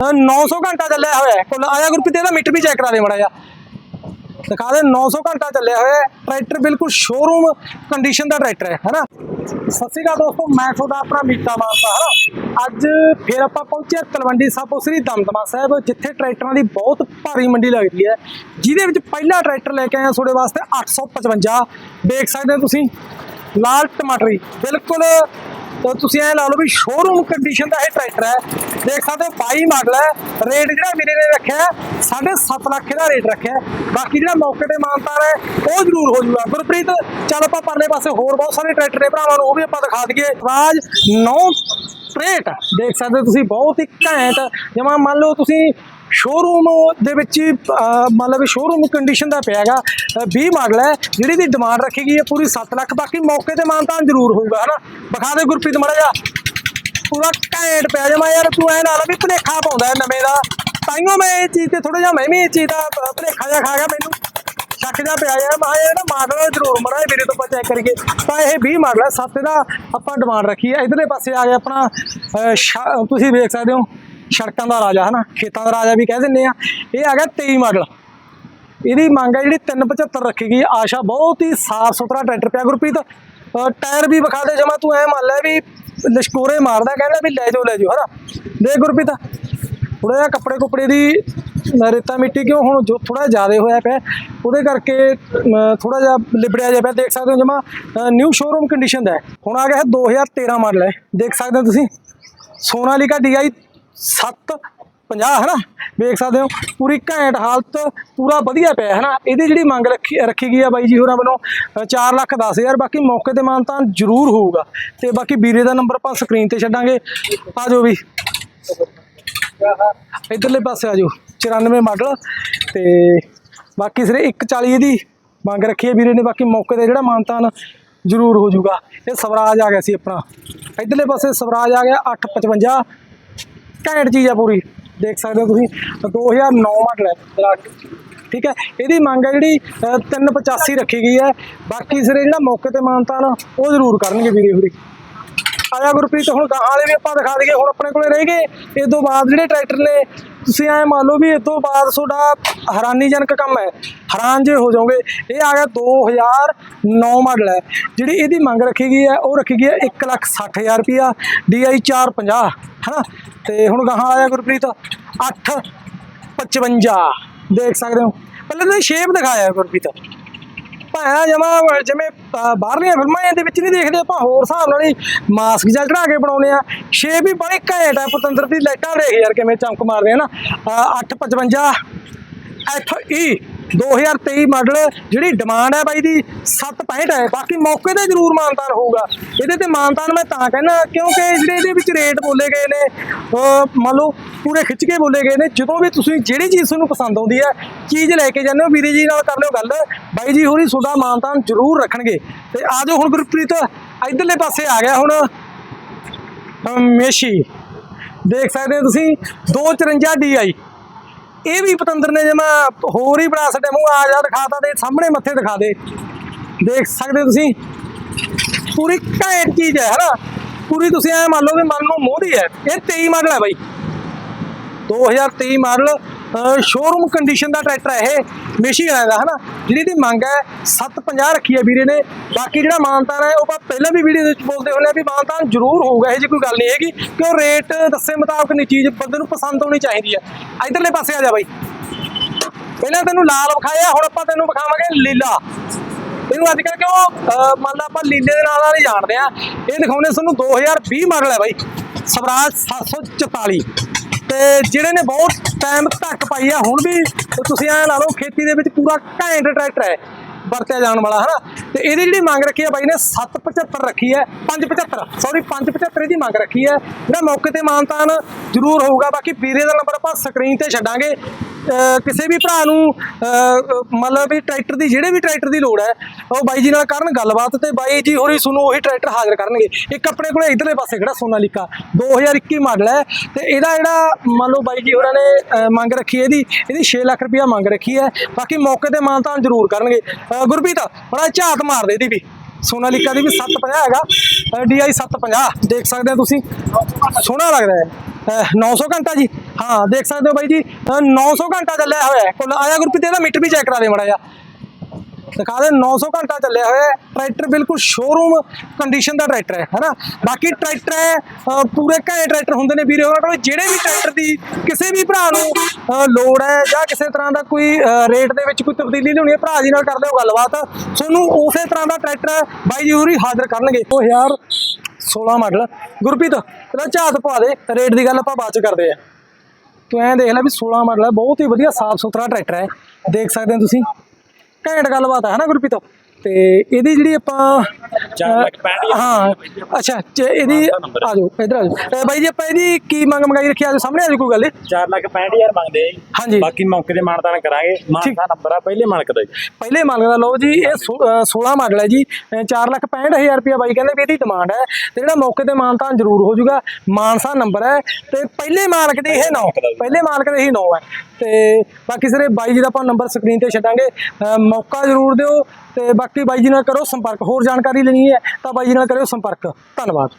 ਅ, 900 ਘੰਟਾ ਚੱਲਿਆ ਹੋਇਆ ਹੈ। ਕੁੱਲ ਆਇਆ ਗੁਰਪ੍ਰੀਤ ਇਹਦਾ ਮੀਟਰ ਵੀ ਚੈੱਕ ਕਰਾ ਦੇ ਮੜਾ ਜਾ ਦਿਖਾ ਦੇ 900 ਘੰਟਾ ਚੱਲਿਆ ਹੋਇਆ ਟਰੈਕਟਰ ਬਿਲਕੁਲ ਸ਼ੋਰੂਮ ਕੰਡੀਸ਼ਨ ਦਾ ਟਰੈਕਟਰ ਹੈ ਹੈਨਾ? ਸਤਿ ਸ਼੍ਰੀ ਅਕਾਲ ਦੋਸਤੋ ਮੈਂ ਤੁਹਾਡਾ ਆਪਣਾ ਮੀਤਾ ਮਾਨਸਾ ਹਾਂ ਅੱਜ ਫਿਰ ਆਪਾਂ ਪਹੁੰਚੇ ਤਲਵੰਡੀ ਸਾਬੋ ਸ੍ਰੀ ਦਮਦਮਾ ਸਾਹਿਬ ਜਿੱਥੇ ਟਰੈਕਟਰਾਂ ਦੀ ਬਹੁਤ ਭਾਰੀ ਮੰਡੀ ਲੱਗਦੀ ਹੈ। ਜਿਹਦੇ ਵਿੱਚ ਪਹਿਲਾ ਟਰੈਕਟਰ ਲੈ ਕੇ ਆਇਆ ਤੁਹਾਡੇ ਵਾਸਤੇ 855 ਦੇਖ ਸਕਦੇ ਹੋ ਤੁਸੀਂ ਲਾਲ ਟਮਾਟਰੀ ਬਿਲਕੁਲ ਤਾਂ ਤੁਸੀਂ ਐ ਲਾ ਲਓ ਵੀ ਸ਼ੋਰੂਮ ਕੰਡੀਸ਼ਨ ਦਾ ਇਹ ਟਰੈਕਟਰ ਹੈ। ਦੇਖ ਸਕਦੇ ਹੋ 22 ਮਾਡਲ ਹੈ। ਰੇਟ ਜਿਹੜਾ ਵੀਰੇ ਨੇ ਰੱਖਿਆ ਹੈ, ਸਾਢੇ 7 ਲੱਖ ਦਾ ਰੇਟ ਰੱਖਿਆ ਬਾਕੀ ਜਿਹੜਾ ਮੌਕੇ ਤੇ ਮਾਨਤਾਰ ਹੈ ਉਹ ਜ਼ਰੂਰ ਹੋ ਜੂਗਾ। ਗੁਰਪ੍ਰੀਤ ਚੱਲ ਆਪਾਂ ਪਰਲੇ ਪਾਸੇ ਹੋਰ ਬਹੁਤ ਸਾਰੇ ਟਰੈਕਟਰ ਨੇ ਭਰਾਵਾਂ ਨੂੰ ਉਹ ਵੀ ਆਪਾਂ ਦਿਖਾ ਦਈਏ। ਰਾਜ 9 ਟਰੇਟ ਦੇਖ ਸਕਦੇ ਹੋ ਤੁਸੀਂ ਬਹੁਤ ਹੀ ਘੈਂਟ। ਜਿਵੇਂ ਮੰਨ ਲਓ ਤੁਸੀਂ ਸ਼ੋਰੂਮ ਦੇ ਵਿੱਚ ਮਤਲਬ ਅਹ, ਸ਼ੋਰੂਮ ਕੰਡੀਸ਼ਨ ਦਾ ਪਿਆ ਹੈਗਾ ਅਹ, 20 ਮਾਡਲ ਹੈ ਜਿਹੜੀ ਦੀ ਡਿਮਾਂਡ ਰੱਖੀ ਗਈ ਹੈ ਪੂਰੀ 7 ਲੱਖ ਬਾਕੀ ਮੌਕੇ ਤੇ ਮਾਨਤਾਨ ਜ਼ਰੂਰ ਹੋਊਗਾ ਹਨਾ? ਵਿਖਾ ਦੇ ਗੁਰਪ੍ਰੀਤ ਮੜਾ ਜਾ ਪੂਰਾ ਘੈਂਟ ਪਿਆ ਜਮਾ ਯਾਰ ਤੂੰ ਐ ਨਾਲ ਵੀ ਭਲੇਖਾ ਪਾਉਂਦਾ ਨਵੇਂ ਦਾ। ਤਾਈਓ ਮੈਂ ਇਹ ਚੀਜ਼ ਤੇ ਥੋੜਾ ਜਿਹਾ ਮੈਂ ਵੀ ਇਹ ਚੀਜ਼ ਦਾ ਭ- ਜਿਹਾ ਖਾ ਗਿਆ ਮੈਨੂੰ। ਸ਼ੱਕ ਜਿਹਾ ਪਿਆ ਯਾਰ ਮੈਂ ਇਹ ਨਾ ਮਾਡਲ ਜ਼ਰੂਰ ਮੜਾ ਵੀਰੇ ਤੋਂ ਆਪਾਂ ਚੈੱਕ ਕਰੀਏ। ਤਾਂ ਇਹ 20 ਮਾਡਲ ਹੈ 7 ਦਾ ਆਪਾਂ ਡਿਮਾਂਡ ਰੱਖੀ ਹੈ। ਇਧਰਲੇ ਪਾਸੇ ਆ ਗਿਆ ਆਪਣਾ ਅਹ, ਤੁਸੀਂ ਵੇਖ ਸਕਦੇ ਹੋ। ਸੜਕਾਂ ਦਾ ਰਾਜਾ, ਹਨਾ? ਖੇਤਾਂ ਦਾ ਰਾਜਾ ਵੀ ਕਹਿ ਦਿੰਦੇ ਆ। ਇਹ ਆ ਗਿਆ 23 ਮਾਡਲ। ਇਹਦੀ ਮੰਗ ਹੈ ਜਿਹੜੀ 375 ਰੱਖੀ ਗਈ। ਆਸ਼ਾ ਬਹੁਤ ਹੀ ਸਾਫ਼ ਸੁਥਰਾ ਟਰੈਕਟਰ ਪਿਆ। ਗੁਰਪ੍ਰੀਤ ਟਾਇਰ ਵੀ ਵਿਖਾ ਦੇ ਜਮਾ। ਤੂੰ ਐ ਮੰਨ ਲੈ ਵੀ ਲਸ਼ਕੋਰੇ ਮਾਰਦਾ, ਕਹਿੰਦਾ ਵੀ ਲੈ ਜਾਓ ਲੈ ਜਾਓ, ਹਨਾ? ਦੇਖ ਗੁਰਪ੍ਰੀਤ ਥੋੜਾ ਜਿਹਾ ਕੱਪੜੇ ਕੁਪੜੇ ਦੀ ਰੇਤਾ ਮਿੱਟੀ ਕਿਉਂ ਹੁਣ ਜੋ ਥੋੜਾ ਜ਼ਿਆਦਾ ਹੋਇਆ ਪਿਆ। ਉਹਦੇ ਕਰਕੇ ਥੋੜਾ ਜਿਹਾ ਲਿਬੜਿਆ ਜਿਹਾ ਪਿਆ। ਦੇਖ ਸਕਦੇ ਹੋ ਜਮਾ ਨਿਊ ਸ਼ੋਰੂਮ ਕੰਡੀਸ਼ਨ ਦਾ ਹੁਣ ਆ ਗਿਆ ਹੈ 2013 ਮਾਡਲ ਹੈ। ਦੇਖ ਸਕਦੇ ਹੋ ਤੁਸੀਂ। ਸੋਨਾਲੀਕਾ DI 750 ਹੈ ਨਾ ਵੇਖ ਸਕਦੇ ਹੋ, ਪੂਰੀ ਘੈਂਟ ਹਾਲਤ, ਪੂਰਾ ਵਧੀਆ ਪਿਆ ਹੈ ਨਾ ਇਹਦੀ ਜਿਹੜੀ ਮੰਗ ਰੱਖੀ ਰੱਖੀ ਗਈ ਆ ਬਾਈ ਜੀ ਹੋਰਾਂ ਵੱਲੋਂ 4 ਲੱਖ 10 ਹਜ਼ਾਰ, ਬਾਕੀ ਮੌਕੇ ਤੇ ਮਾਨਤਾਨ ਜ਼ਰੂਰ ਹੋਊਗਾ। ਤੇ ਬਾਕੀ ਵੀਰੇ ਦਾ ਨੰਬਰ ਆਪਾਂ ਸਕਰੀਨ ਤੇ ਛੱਡਾਂਗੇ। ਆ ਜਾਓ ਵੀ। ਇਧਰਲੇ ਪਾਸੇ ਆ ਜਾਓ 94 ਮਾਡਲ। ਤੇ ਬਾਕੀ ਸਿਰੇ 140 ਦੀ ਮੰਗ ਰੱਖੀ ਹੈ ਵੀਰੇ ਨੇ, ਬਾਕੀ ਮੌਕੇ ਤੇ ਜਿਹੜਾ ਮਾਨਤਾਨ ਜ਼ਰੂਰ ਹੋ ਜਾਊਗਾ ਇਹ ਸਵਰਾਜ ਆ ਗਿਆ ਸੀ ਆਪਣਾ। ਇਧਰਲੇ ਪਾਸੇ ਸਵਰਾਜ ਆ ਗਿਆ 855 ਘੈਂਟ ਚੀਜ਼ ਆ ਪੂਰੀ। ਦੇਖ ਸਕਦੇ ਹੋ ਤੁਸੀਂ 2009 ਮਾਡਲ ਹੈ। ਠੀਕ ਹੈ? ਇਹਦੀ ਮੰਗ ਹੈ ਜਿਹੜੀ ਅ, 385 ਰੱਖੀ ਗਈ ਹੈ। ਬਾਕੀ ਸਿਰੇ ਜਿਹੜਾ ਮੌਕੇ ਤੇ ਮਾਨਤਾਨ ਉਹ ਜ਼ਰੂਰ ਕਰਨਗੇ ਵੀਰੇ ਵੀਰੇ ਆਇਆ ਗੁਰਪ੍ਰੀਤ ਹੁਣ ਗਾਹਾਂ ਵਾਲੇ ਵੀ ਆਪਾਂ ਦਿਖਾ ਦਈਏ ਹੁਣ ਆਪਣੇ ਕੋਲੇ ਰਹਿ ਗਏ। ਇਸ ਤੋਂ ਬਾਅਦ ਜਿਹੜੇ ਟਰੈਕਟਰ ਨੇ ਤੁਸੀਂ ਐ ਮੰਨ ਲਓ ਵੀ ਇਸ ਤੋਂ ਬਾਅਦ ਤੁਹਾਡਾ ਹੈਰਾਨੀਜਨਕ ਕੰਮ ਹੈ। ਹੈਰਾਨ ਜੇ ਹੋ ਜਾਓਗੇ ਇਹ ਆ ਗਿਆ 2009 ਮਾਡਲ ਹੈ। ਜਿਹੜੀ ਇਹਦੀ ਮੰਗ ਰੱਖੀ ਗਈ ਹੈ ਉਹ ਰੱਖੀ ਗਈ ਹੈ 160000 ਰੁਪਿਆ DI 450 ਹੈਨਾ? ਤੇ ਹੁਣ ਗਾਹਾਂ ਆਇਆ ਗੁਰਪ੍ਰੀਤ 855 ਦੇਖ ਸਕਦੇ ਹੋ। ਪਹਿਲਾਂ ਤਾਂ ਸ਼ੇਪ ਦਿਖਾਇਆ ਗੁਰਪ੍ਰੀਤ। ਭਾਇਆ ਜਮਾ ਜਿਵੇਂ ਬਾਹਰਲੀਆਂ ਫਿਲਮਾਂ ਇਹਦੇ ਵਿੱਚ ਨਹੀਂ ਦੇਖਦੇ, ਆਪਾਂ ਹੋਰ ਹਿਸਾਬ ਨਾਲ ਹੀ ਮਾਸਕ ਜਿਹਾ ਚੜਾ ਕੇ ਬਣਾਉਨੇ ਆ ਸ਼ੇਪ ਵੀ ਬੜੇ ਘੈਂਟ ਹੈ ਪਤੰਦਰ ਦੀ ਲਾਈਟਾਂ ਦੇਖ ਯਾਰ ਕਿਵੇਂ ਚਮਕ ਮਾਰਦੇ ਆ ਨਾ। ਅਹ 855 ਈ। 2023 ਮਾਡਲ ਜਿਹੜੀ ਡਿਮਾਂਡ ਹੈ ਬਾਈ ਦੀ 765 ਹੈ। ਬਾਕੀ ਮੌਕੇ ਤੇ ਜ਼ਰੂਰ ਮਾਨਤਾਨ ਹੋਊਗਾ। ਇਹਦੇ ਤੇ ਮਾਨਤਾਨ ਮੈਂ ਤਾਂ ਕਹਿੰਦਾ ਕਿਉਂਕਿ ਜਿਹੜੇ ਇਹਦੇ ਵਿੱਚ ਰੇਟ ਬੋਲੇ ਗਏ ਨੇ ਮੰਨ ਲਓ ਪੂਰੇ ਖਿੱਚ ਕੇ ਬੋਲੇ ਗਏ ਨੇ, ਜਦੋਂ ਵੀ ਤੁਸੀਂ ਜਿਹੜੀ ਚੀਜ਼ ਤੁਹਾਨੂੰ ਪਸੰਦ ਆਉਂਦੀ ਹੈ, ਚੀਜ਼ ਲੈ ਕੇ ਜਾਂਦੇ ਹੋ, ਵੀਰੇ ਜੀ ਨਾਲ ਕਰ ਲਿਓ ਗੱਲ। ਬਾਈ ਜੀ ਹੋਰੀ ਤੁਹਾਡਾ ਮਾਨਤਾਨ ਜ਼ਰੂਰ ਰੱਖਣਗੇ। ਤੇ ਆ ਜਾਓ ਹੁਣ ਗੁਰਪ੍ਰੀਤ, ਇਧਰਲੇ ਪਾਸੇ ਆ ਗਿਆ ਹੁਣ ਮੇਸ਼ੀ। ਦੇਖ ਸਕਦੇ ਹੋ ਤੁਸੀਂ 254 DI ਇਹ ਵੀ ਪਤੰਦਰ ਨੇ ਜਮਾ ਹੋਰ ਹੀ ਬਣਾ ਛੱਡੇ ਮੂੰਹ ਆ ਜਾ ਦਿਖਾਤਾ ਦੇ, ਸਾਹਮਣੇ ਮੱਥੇ ਦਿਖਾ ਦੇ। ਦੇਖ ਸਕਦੇ ਹੋ ਤੁਸੀਂ? ਪੂਰੀ ਘੈਂਟ ਚੀਜ਼ ਹੈ, ਹਨਾ? ਪੂਰੀ ਤੁਸੀਂ ਐ ਮੰਨ ਲਓ ਵੀ ਮਨ ਨੂੰ ਮੋਹਦੀ ਹੈ। ਇਹ 23 ਮਾਡਲ ਹੈ ਬਾਈ। 2023 ਮਾਡਲ ਸ਼ੋਰੂਮ ਕੰਡੀਸ਼ਨ ਦਾ ਟਰੈਕਟਰ ਹੈ ਇਹ ਮਿਸ਼ੀਗਨ ਦਾ ਹਨਾ? ਜਿਹੜੀ ਦੀ ਮੰਗ ਹੈ 750 ਰੱਖੀ ਹੈ ਵੀਰੇ ਨੇ। ਬਾਕੀ ਜਿਹੜਾ ਮਾਨਤਾਨ ਹੈ, ਉਹ ਆਪਾਂ ਪਹਿਲਾਂ ਵੀ ਵੀਡੀਓ ਦੇ ਵਿੱਚ ਬੋਲਦੇ ਹੁੰਦੇ ਆ ਵੀ ਮਾਨਤਾਨ ਜ਼ਰੂਰ ਹੋਊਗਾ, ਇਹ ਜੀ ਕੋਈ ਗੱਲ ਨਹੀਂ ਹੈਗੀ, ਕਿ ਉਹ ਰੇਟ ਦੱਸੇ ਮੁਤਾਬਕ ਨਹੀਂ, ਚੀਜ਼ ਬੰਦੇ ਨੂੰ ਪਸੰਦ ਹੋਣੀ ਚਾਹੀਦੀ ਹੈ। ਇਧਰਲੇ ਪਾਸੇ ਆ ਜਾ ਬਾਈ। ਪਹਿਲਾਂ ਤੈਨੂੰ ਲਾਲ ਵਿਖਾਇਆ, ਹੁਣ ਆਪਾਂ ਤੈਨੂੰ ਵਿਖਾਵਾਂਗੇ ਲੀਲਾ। ਇਹਨੂੰ ਅੱਜ ਕੱਲ੍ਹ ਕਿਉਂ, ਅਹ ਮੰਨ ਲਾ ਆਪਾਂ ਲੀਲੇ ਦੇ ਨਾਂ ਨਾਲ ਹੀ ਜਾਣਦੇ ਆ ਇਹ ਦਿਖਾਉਣੇ ਤੁਹਾਨੂੰ 2020 ਮਾਡਲ ਹੈ ਬਾਈ। ਸਵਰਾਜ 744 ਤੇ ਜਿਹੜੇ ਨੇ ਬਹੁਤ ਟਾਈਮ ਧੱਕ ਪਾਈ ਆ, ਹੁਣ ਵੀ ਤੁਸੀਂ ਐ ਲਾ ਲਓ ਖੇਤੀ ਦੇ ਵਿੱਚ ਪੂਰਾ ਘੈਂਟ ਟਰੈਕਟਰ ਹੈ, ਵਰਤਿਆ ਜਾਣ ਵਾਲਾ, ਹਨਾ? ਤੇ ਇਹਦੀ ਜਿਹੜੀ ਮੰਗ ਰੱਖੀ ਹੈ ਬਾਈ ਨੇ 775 ਰੱਖੀ ਹੈ 575 ਸੌਰੀ 575 ਦੀ ਮੰਗ ਰੱਖੀ ਹੈ। ਜਿਹੜਾ ਮੌਕੇ ਤੇ ਮਾਨਤਾਨ ਜ਼ਰੂਰ ਹੋਊਗਾ, ਬਾਕੀ ਵੀਰੇ ਦਾ ਨੰਬਰ ਆਪਾਂ ਸਕਰੀਨ ਤੇ ਛੱਡਾਂਗੇ। ਕਿਸੇ ਵੀ ਭਰਾ ਨੂੰ ਅਹ, ਮਤਲਬ ਵੀ ਟਰੈਕਟਰ ਦੀ ਜਿਹੜੇ ਵੀ ਟਰੈਕਟਰ ਦੀ ਲੋੜ ਹੈ ਉਹ ਬਾਈ ਜੀ ਨਾਲ ਕਰਨ ਗੱਲਬਾਤ ਤੇ ਬਾਈ ਜੀ ਹੋਰੀ ਤੁਹਾਨੂੰ ਉਹੀ ਟਰੈਕਟਰ ਹਾਜ਼ਰ ਕਰਨਗੇ। ਇੱਕ ਆਪਣੇ ਕੋਲੇ ਇਧਰਲੇ ਪਾਸੇ ਖੜਾ ਸੋਨਾਲੀਕਾ 2021 ਮਾਡਲ ਹੈ ਤੇ ਇਹਦਾ ਜਿਹੜਾ ਮੰਨ ਲਓ ਬਾਈ ਜੀ ਹੋਰਾਂ ਨੇ ਮੰਗ ਰੱਖੀ ਹੈ ਇਹਦੀ ਇਹਦੀ 6 ਲੱਖ ਰੁਪਇਆ ਮੰਗ ਰੱਖੀ ਹੈ। ਬਾਕੀ ਮੌਕੇ ਤੇ ਮਾਨਤਾਨ ਜ਼ਰੂਰ ਕਰਨਗੇ। ਗੁਰਪ੍ਰੀਤ ਬੜਾ ਝਾਤ ਮਾਰ ਦੇ ਇਹਦੀ ਵੀ। ਸੋਨਾਲੀਕਾ ਦੀ ਵੀ 750 ਹੈਗਾ। DI 750 ਦੇਖ ਸਕਦੇ ਹੋ ਤੁਸੀਂ। ਸੋਹਣਾ ਲੱਗਦਾ ਹੈ। ਅਹ 900 ਘੰਟਾ ਜੀ। ਹਾਂ, ਦੇਖ ਸਕਦੇ ਹੋ ਬਾਈ ਜੀ। ਅਹ 900 ਘੰਟਾ ਚੱਲਿਆ ਹੋਇਆ ਕੁੱਲ ਆਇਆ ਗੁਰਪ੍ਰੀਤ, ਇਹਦਾ ਮੀਟਰ ਵੀ ਚੈੱਕ ਕਰਾ ਦੇ ਮੜਾ ਜਾ ਦਿਖਾ ਦੇ 900 ਘੰਟਾ ਚੱਲਿਆ ਹੋਇਆ ਹੈ। ਟਰੈਕਟਰ ਬਿਲਕੁਲ ਸ਼ੋਰੂਮ ਕੰਡੀਸ਼ਨ ਦਾ ਟਰੈਕਟਰ ਹੈ, ਹਨਾ? ਬਾਕੀ ਟਰੈਕਟਰ ਹੈ ਪੂਰੇ ਘਰੇ ਟਰੈਕਟਰ ਹੁੰਦੇ ਨੇ ਵੀਰੇ, ਉਹਨਾਂ ਕੋਲ ਜਿਹੜੇ ਵੀ ਟਰੈਕਟਰ ਦੀ ਕਿਸੇ ਵੀ ਭਰਾ ਨੂੰ ਲੋੜ ਹੈ ਜਾਂ ਕਿਸੇ ਤਰ੍ਹਾਂ ਦਾ ਕੋਈ ਰੇਟ ਦੇ ਵਿੱਚ ਕੋਈ ਤਬਦੀਲੀ ਲਿਆਉਣੀ ਹੈ, ਭਰਾ ਜੀ ਨਾਲ ਕਰ ਲਿਓ ਗੱਲਬਾਤ। ਤੁਹਾਨੂੰ ਉਸੇ ਤਰ੍ਹਾਂ ਦਾ ਟਰੈਕਟਰ ਬਾਈ ਜੀ ਹਾਜ਼ਰ ਕਰਨਗੇ। 2016 ਮਾਡਲ ਗੁਰਪ੍ਰੀਤ, ਪਹਿਲਾਂ ਝਾਤ ਪਾ ਦੇ ਰੇਟ ਦੀ ਗੱਲ ਆਪਾਂ ਬਾਅਦ ਚ ਕਰਦੇ ਆ ਤੂੰ ਐਂ ਦੇਖ ਲੈ ਵੀ 16 ਮਾਡਲ ਹੈ, ਬਹੁਤ ਹੀ ਵਧੀਆ ਸਾਫ਼ ਸੁਥਰਾ ਟਰੈਕਟਰ ਹੈ। ਦੇਖ ਸਕਦੇ ਹੋ ਤੁਸੀਂ? ਘੈਂਟ ਗੱਲਬਾਤ ਹੈ ਨਾ ਗੁਰਪ੍ਰੀਤ? ਤੇ ਇਹਦੀ ਜਿਹੜੀ ਆਪਾਂ ਹਾਂ ਅੱਛਾ ਚ- ਇਹਦੀ ਆ। ਜਾਓ ਇਧਰ ਆ ਜਾਓ ਤੇ ਬਾਈ ਜੀ ਆਪਾਂ ਇਹਦੀ ਕੀ ਮੰਗ ਮੰਗਾਈ ਰੱਖੀ? ਆ ਸਾਹਮਣੇ ਆ ਕੋਈ ਗੱਲ ਨਹੀਂ। 4 ਲੱਖ 65000 ਮੰਗਦੇ ਆ ਜੀ। ਹਾਂਜੀ। ਬਾਕੀ ਮੌਕੇ ਤੇ ਮਾਨਦਾਨ ਕਰਾਂਗੇ। ਮਾਨਸਾ ਨੰਬਰ ਆ ਪਹਿਲੇ ਮਾਲਕ ਦਾ ਜੀ। ਪਹਿਲੇ ਮਾਲਕ ਦਾ ਲਓ ਜੀ ਇਹ ਸੋ- ਅਹ 16 ਮਾਡਲ ਹੈ ਜੀ। 4 ਲੱਖ 65000 ਰੁਪਇਆ ਬਾਈ ਕਹਿੰਦੇ ਵੀ ਇਹਦੀ ਡਿਮਾਂਡ ਹੈ। ਤੇ ਜਿਹੜਾ ਮੌਕੇ ਤੇ ਮਾਨਤਾਨ ਜ਼ਰੂਰ ਹੋ ਜਾਊਗਾ। ਮਾਨਸਾ ਨੰਬਰ ਹੈ। ਤੇ ਪਹਿਲੇ ਮਾਲਕ ਦੇ ਇਹ ਨੌ ਪਹਿਲੇ ਮਾਲਕ ਦੇ ਹੀ ਨੌ ਹੈ। ਤੇ ਬਾਕੀ ਸਾਰੇ ਬਾਈ ਜੀ ਦਾ ਆਪਾਂ ਨੰਬਰ ਸਕਰੀਨ ਤੇ ਛੱਡਾਂਗੇ। ਮੌਕਾ ਜ਼ਰੂਰ ਦਿਓ ਤੇ ਬਾਕੀ ਬਾਈ ਜੀ ਨਾਲ ਕਰੋ ਸੰਪਰਕ, ਹੋਰ ਜਾਣਕਾਰੀ ਲੈਣੀ ਹੈ ਤਾਂ ਬਾਈ ਜੀ ਨਾਲ ਕਰਿਓ ਸੰਪਰਕ। ਧੰਨਵਾਦ।